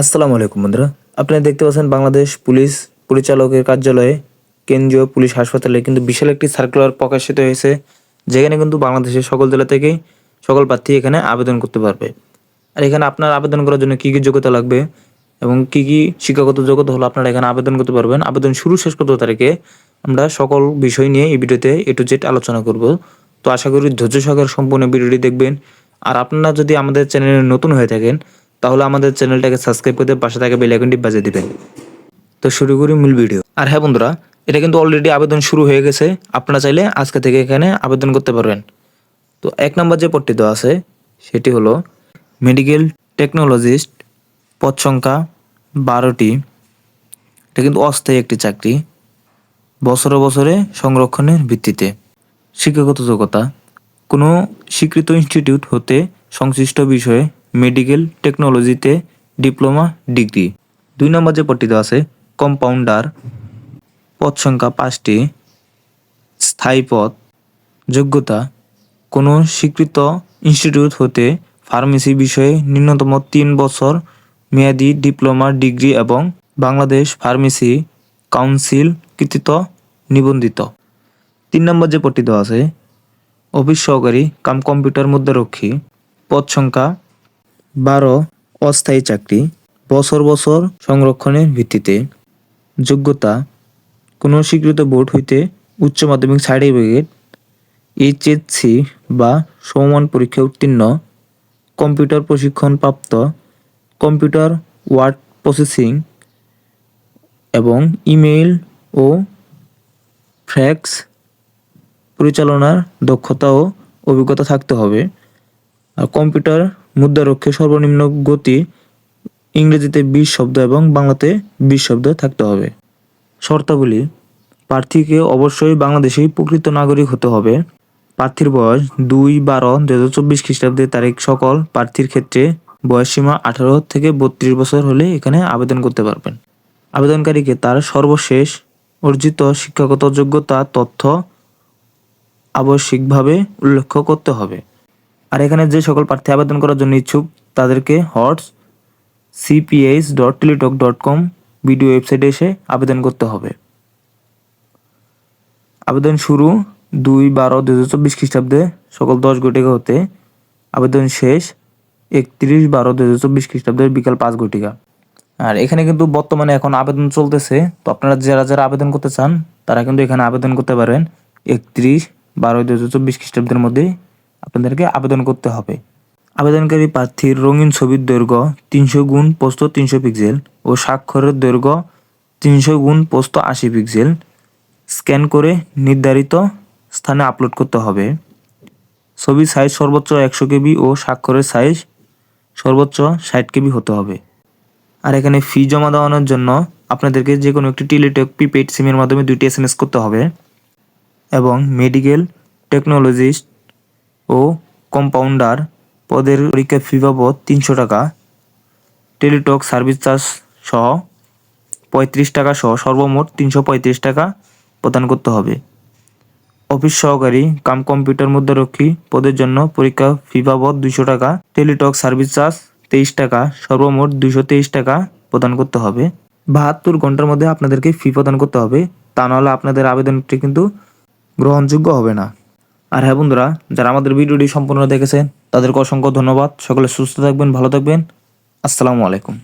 আসসালামু আলাইকুম বন্ধুরা। আপনারা দেখতে পাচ্ছেন বাংলাদেশ পুলিশ পরিচালকের কার্যালয়ে কেন্দ্রীয় পুলিশ হাসপাতালে কিন্তু বিশাল একটি সার্কুলার প্রকাশিত হয়েছে, যেখানে কিন্তু বাংলাদেশের সকল জেলা থেকেই সকল প্রার্থী এখানে আবেদন করতে পারবে। আর এখানে আপনার আবেদন করার জন্য কী কী যোগ্যতা লাগবে এবং কী কী শিক্ষাগত যোগ্যতা হলো আপনারা এখানে আবেদন করতে পারবেন। আবেদন শুরু শেষ কত তারিখে আমরা সকল বিষয় নিয়ে এই ভিডিওতে এ টু জেড আলোচনা করব। তো আশা করি ধৈর্য সহকারে সম্পূর্ণ ভিডিওটি দেখবেন। আর আপনারা যদি আমাদের চ্যানেলে নতুন হয়ে থাকেন তাহলে আমাদের চ্যানেলটাকে সাবস্ক্রাইব করতে পাশে থাকা বেল আইকনটি বাজিয়ে দিবেন। তো শুরু করি মূল ভিডিও আর হ্যাঁ বন্ধুরা, এটা কিন্তু অলরেডি আবেদন শুরু হয়ে গেছে। আপনারা চাইলে আজকে থেকে এখানে আবেদন করতে পারবেন। তো এক নম্বর যে পদটি দেওয়া আছে, সেটি হলো মেডিকেল টেকনোলজিস্ট পদ সংখ্যা বারোটি। এটা কিন্তু অস্থায়ী একটি চাকরি, বছরে বছরে সংরক্ষণের ভিত্তিতে। শিক্ষাগত যোগ্যতা, কোনো স্বীকৃত ইনস্টিটিউট হতে সংশ্লিষ্ট বিষয়ে মেডিকেল টেকনোলজিতে ডিপ্লোমা ডিগ্রি দুই নম্বর যে পদটি দেওয়া আছে কম্পাউন্ডার পদ সংখ্যা পাঁচটি। স্থায়ী পদ। যোগ্যতা। কোনো স্বীকৃত ইনস্টিটিউট হতে ফার্মেসি বিষয়ে ন্যূনতম তিন বছর মেয়াদি ডিপ্লোমা ডিগ্রি এবং বাংলাদেশ ফার্মেসি কাউন্সিল কৃতিত নিবন্ধিত। তিন নম্বর যে পদটি দেওয়া আছে, অফিস সহকারী কাম কম্পিউটার মধ্যে রক্ষী। পদ সংখ্যা বারো অস্থায়ী চাকরি, বছর বছর সংরক্ষণের ভিত্তিতে। যোগ্যতা, কোনো স্বীকৃত বোর্ড হইতে উচ্চ মাধ্যমিক সার্টিফিকেট এইচএসসি বা সমমান পরীক্ষা উত্তীর্ণ। কম্পিউটার প্রশিক্ষণপ্রাপ্ত, কম্পিউটার ওয়ার্ড প্রসেসিং এবং ইমেইল ও ফ্যাক্স পরিচালনার দক্ষতা ও অভিজ্ঞতা থাকতে হবে। আর কম্পিউটার মুদ্রারক্ষে সর্বনিম্ন গতি ইংরেজিতে বিশ শব্দ এবং বাংলাতে বিশ শব্দ থাকতে হবে। শর্তাবলী, প্রার্থীকে অবশ্যই বাংলাদেশি প্রকৃত নাগরিক হতে হবে। প্রার্থীর বয়স দুই বারো দু হাজার চব্বিশ খ্রিস্টাব্দের তারিখ সকল প্রার্থীর ক্ষেত্রে বয়সসীমা আঠারো থেকে বত্রিশ বছর হলে এখানে আবেদন করতে পারবেন। আবেদনকারীকে তার সর্বশেষ অর্জিত শিক্ষাগত যোগ্যতা, তথ্য আবশ্যিকভাবে উল্লেখ করতে হবে। আর এখানে যে সকল প্রার্থী আবেদন করার জন্য ইচ্ছুক, তাদেরকে হটস CPH dot teletalk dot com video ওয়েবসাইটে এসে আবেদন করতে হবে। আবেদন শুরু দুই বারো দু হাজার চব্বিশ খ্রিস্টাব্দে, সকল দশ ঘটিকা হতে আবেদন শেষ একত্রিশ বারো দু হাজার চব্বিশ খ্রিস্টাব্দের বিকাল পাঁচ ঘটিকা। আর এখানে কিন্তু বর্তমানে এখন আবেদন চলতেছে, তো আপনারা যারা যারা আবেদন করতে চান, তারা কিন্তু এখানে আবেদন করতে পারেন একত্রিশ বারো দু হাজার চব্বিশ খ্রিস্টাব্দের মধ্যে। আপনাদেরকে আবেদন করতে হবে। আবেদনকারী প্রার্থীর রঙিন ছবির দৈর্ঘ্য তিনশো গুণ পোস্ত তিনশো পিক্সেল ও স্বাক্ষরের দৈর্ঘ্য তিনশো গুণ পোস্ত আশি পিক্সেল স্ক্যান করে নির্ধারিত স্থানে আপলোড করতে হবে। ছবির সাইজ সর্বোচ্চ একশো কেবি ও স্বাক্ষরের সাইজ সর্বোচ্চ ষাট কেবি হতে হবে। আর এখানে ফি জমা দেওয়ানোর জন্য আপনাদেরকে যে কোনো একটি টেলিটক প্রিপেড সিমের মাধ্যমে দুইটি এস করতে হবে। এবং মেডিকেল টেকনোলজিস্ট ও কম্পাউন্ডার পদের পরীক্ষা ফি বাবদ তিনশো টাকা টেলিটক সার্ভিস চার্জ সহ পঁয়ত্রিশ টাকা সহ সর্বমোট তিনশো পঁয়ত্রিশ টাকা প্রদান করতে হবে। অফিস সহকারী কাম কম্পিউটার মুদ্রারক্ষী পদের জন্য পরীক্ষা ফি বাবদ দুশো টাকা টেলিটক সার্ভিস চার্জ তেইশ টাকা, সর্বমোট দুশো তেইশ টাকা প্রদান করতে হবে। বাহাত্তর ঘণ্টার মধ্যে আপনাদেরকে ফি প্রদান করতে হবে। তা নাহলে আপনাদের আবেদনটি কিন্তু গ্রহণযোগ্য হবে না। আর হ্যাঁ বন্ধুরা, যারা আমাদের ভিডিওটি সম্পূর্ণ দেখেছেন, তাদেরকে অসংখ্য ধন্যবাদ। সকলে সুস্থ থাকবেন, ভালো থাকবেন। আসসালামু আলাইকুম।